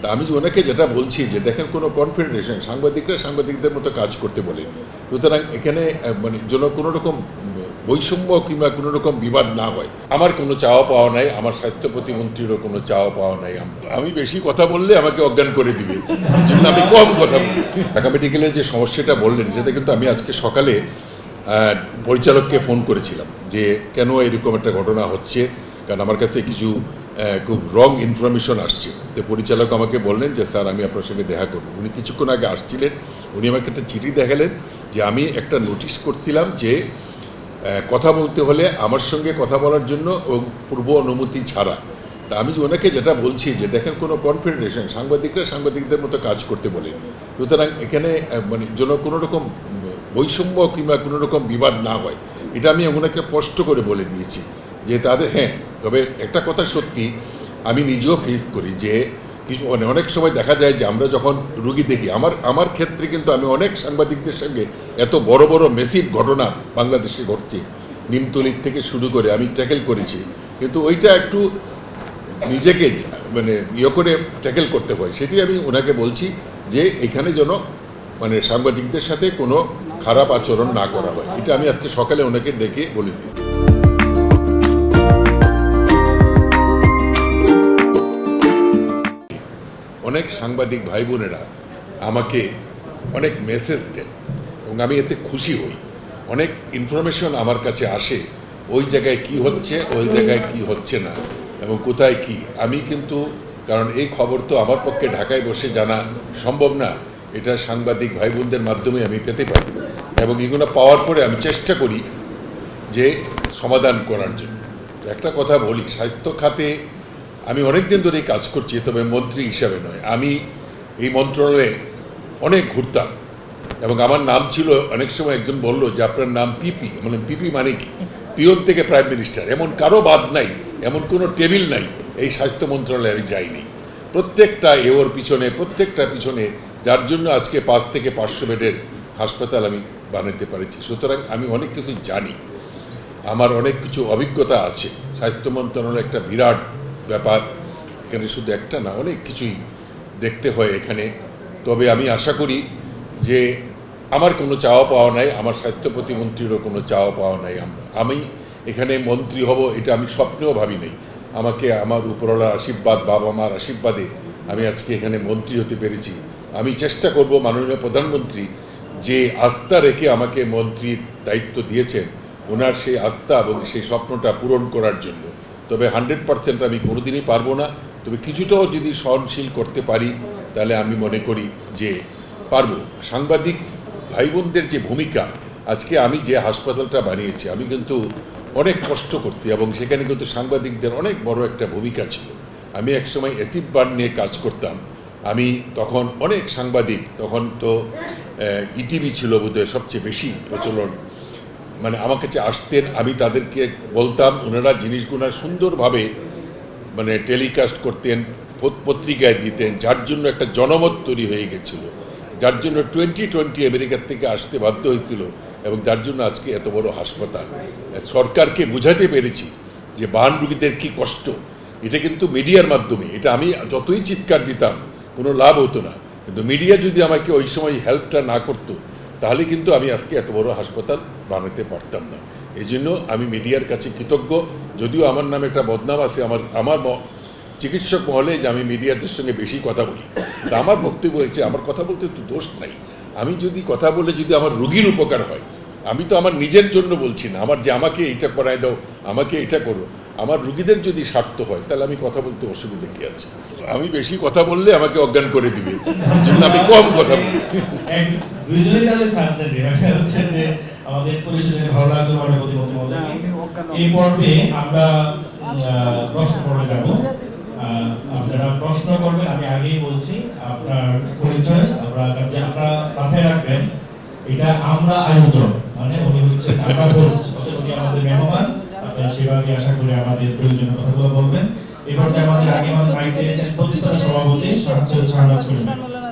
তা আমি ওনাকে যেটা বলছি যে দেখেন কোনো কনফেডারেশন সাংবাদিকরা সাংবাদিকদের মতো কাজ করতে বলে সুতরাং এখানে মানে যেন কোনো রকম বৈষম্য কিংবা কোনো রকম বিবাদ না হয়। আমার কোনো চাওয়া পাওয়া নাই, আমার স্বাস্থ্য প্রতিমন্ত্রীরও কোনো চাওয়া পাওয়া নাই। আমি বেশি কথা বললে আমাকে অজ্ঞান করে দিবে। জন্য আমি কম কথা বলি। ঢাকা মেডিকেলের যে সমস্যাটা বললেন, সেটা কিন্তু আমি আজকে সকালে পরিচালককে ফোন করেছিলাম যে কেন এরকম একটা ঘটনা হচ্ছে? কারণ আমার কাছে কিছু খুব রং ইনফরমেশন আসছে তো পরিচালক আমাকে বললেন যে, স্যার, আমি আপনার সঙ্গে দেখা করব। উনি কিছুক্ষণ আগে আসছিলেন। উনি আমাকে একটা চিঠি দেখালেন যে, আমি একটা নোটিশ করছিলাম যে কথা বলতে হলে আমার সঙ্গে কথা বলার জন্য পূর্ব অনুমতি ছাড়া। তা আমি ওনাকে যেটা বলছি যে, দেখেন, কোনো কনফেডারেশন সাংবাদিকরা সাংবাদিকদের মতো কাজ করতে বলে। সুতরাং এখানে মানে যেন কোনো রকম বৈষম্য কিংবা কোনো রকম বিবাদ না হয়, এটা আমি ওনাকে স্পষ্ট করে বলে দিয়েছি। যে তাদের হ্যাঁ তবে একটা কথা সত্যি, আমি নিজেও ফেস করি যে কিছু মানে অনেক সময় দেখা যায় যে আমরা যখন রুগী দেখি, আমার আমার ক্ষেত্রে কিন্তু আমি অনেক সাংবাদিকদের সঙ্গে এত বড় বড় মেসিভ ঘটনা বাংলাদেশে ঘটছে। নিমতলির থেকে শুরু করে আমি ট্যাকেল করেছি। কিন্তু ওইটা একটু নিজেকে মানে ইয়ে করে ট্যাকেল করতে হয়। সেটি আমি ওনাকে বলছি যে এখানে যেন মানে সাংবাদিকদের সাথে কোনো খারাপ আচরণ না করা হয়। এটা আমি আজকে সকালে ওনাকে ডেকে বলে দিই। অনেক সাংবাদিক ভাই বোনেরা আমাকে অনেক মেসেজ দেন এবং আমি এতে খুশি হই। অনেক ইনফরমেশন আমার কাছে আসে, ওই জায়গায় কি হচ্ছে, ওই জায়গায় কি হচ্ছে না এবং কোথায় কি। আমি কিন্তু, কারণ এই খবর তো আমার পক্ষে ঢাকায় বসে জানা সম্ভব না, এটা সাংবাদিক ভাই বোনদের মাধ্যমে আমি পেতে পারি এবং এগুলো পাওয়ার পরে আমি চেষ্টা করি যে সমাধান করার জন্য। একটা কথা বলি, স্বাস্থ্য খাতে আমি অনেক দিন ধরেই কাজ করছি, তবে মন্ত্রী হিসাবে নয়। আমি এই মন্ত্রণালয়ে অনেক ঘুরতাম এবং আমার নাম ছিল, অনেক সময় একজন বলল যে, আপনার নাম পিপি। মানে পিপি মানে কি? পিওন থেকে প্রাইম মিনিস্টার। এমন কারও বাদ নাই, এমন কোনো টেবিল নাই, এই স্বাস্থ্য মন্ত্রণালয়ে আমি যাইনি। প্রত্যেকটা এওর পিছনে, প্রত্যেকটা পিছনে, যার জন্য আজকে পাঁচ থেকে পাঁচশো বেডের হাসপাতাল আমি বানাতে পেরেছি। সুতরাং আমি অনেক কিছু জানি। আমার অনেক কিছু অভিজ্ঞতা আছে। স্বাস্থ্য মন্ত্রণালয় একটা বিরাট ব্যাপার। এখানে শুধু একটা না, অনেক কিছুই দেখতে হয় এখানে। তবে আমি আশা করি যে আমার কোনো চাওয়া পাওয়া নাই, আমার স্বাস্থ্য প্রতিমন্ত্রীরও কোনো চাওয়া পাওয়া নাই আমরা। আমি এখানে মন্ত্রী হব, এটা আমি স্বপ্নেও ভাবি নাই। আমাকে আমার উপরওয়ালার আশীর্বাদ বাবা মার আশীর্বাদে আমি আজকে এখানে মন্ত্রী হতে পেরেছি। আমি চেষ্টা করব মাননীয় প্রধানমন্ত্রী যে আস্থা রেখে আমাকে মন্ত্রীর দায়িত্ব দিয়েছেন, ওনার সেই আস্থা এবং সেই স্বপ্নটা পূরণ করার জন্য। তবে হান্ড্রেড পার্সেন্ট আমি কোনোদিনই পারব না। তবে কিছুটাও যদি সহনশীল করতে পারি, তাহলে আমি মনে করি যে পারব। সাংবাদিক ভাই বোনদের যে ভূমিকা, আজকে আমি যে হাসপাতালটা বানিয়েছি, আমি কিন্তু অনেক কষ্ট করছি এবং সেখানে কিন্তু সাংবাদিকদের অনেক বড় একটা ভূমিকা ছিল। আমি একসময় অ্যাসিড বার্ন নিয়ে কাজ করতাম। আমি তখন অনেক সাংবাদিক, তখন তো ইটিভি ছিল বোধহয় সবচেয়ে বেশি প্রচলন। মানে আমার কাছে আসতেন, আমি তাদেরকে বলতাম, ওনারা জিনিসগুলো সুন্দরভাবে মানে টেলিকাস্ট করতেন, পত- পত্রিকায় দিতেন, যার জন্য একটা জনমত তৈরি হয়ে গেছিল। যার জন্য টোয়েন্টি টোয়েন্টি আমেরিকার থেকে আসতে বাধ্য হয়েছিল এবং যার জন্য আজকে এত বড় হাসপাতাল। সরকারকে বোঝাতে পেরেছি যে বাহান রুগীদের কি কষ্ট। এটা কিন্তু মিডিয়ার মাধ্যমে, এটা আমি যতই চিৎকার দিতাম, কোনো লাভ হতো না। কিন্তু মিডিয়া যদি আমাকে ওই সময় হেল্পটা না করতো তাহলে কিন্তু আমি আজকে এত বড় হাসপাতাল বানাতে পারতাম না। এই জন্য আমি মিডিয়ার কাছে কৃতজ্ঞ। যদিও আমার নামে একটা বদনাম আছে, আমার আমার চিকিৎসক মহলে যে আমি মিডিয়াদের সঙ্গে বেশি কথা বলি। তা আমার বক্তব্য হয়েছে, আমার কথা বলতে তো দোষ নাই। আমি যদি কথা বলে যদি আমার রুগীর উপকার হয়, আমি তো আমার নিজের জন্য বলছি না। আমার যে আমাকে এটা করায় দাও, আমাকে এটা করো। আমার রুগীদের যদি স্বার্থ হয় তাহলে আমি কথা বলতে অসুবিধা কি আছে? আমি বেশি কথা বললে আমাকে অজ্ঞান করে দিবে। জন্য আমি কম কথা বলি। তাহলে হচ্ছে যে আমাদের পরিষদের ভালো লাগল এই পর্বে আমরা আহ, প্রশ্ন পর্বে যাব। আহ, আপনারা প্রশ্ন করবেন আমি আগেই বলছি আপনার পরিচয় আমরা আপনারা মাথায় রাখবেন এটা আমরা আয়োজন মানে উনি হচ্ছে আমরা হোস্ট উনি আমাদের মেহমান। সেভাবে আশা করি আমাদের প্রয়োজনীয় কথাগুলো বলবেন। এবার আমাদের আগে আমাদের মাইক চেয়েছেন প্রতিষ্ঠাতা সভাপতি সাহায্য শাহনাজ করিম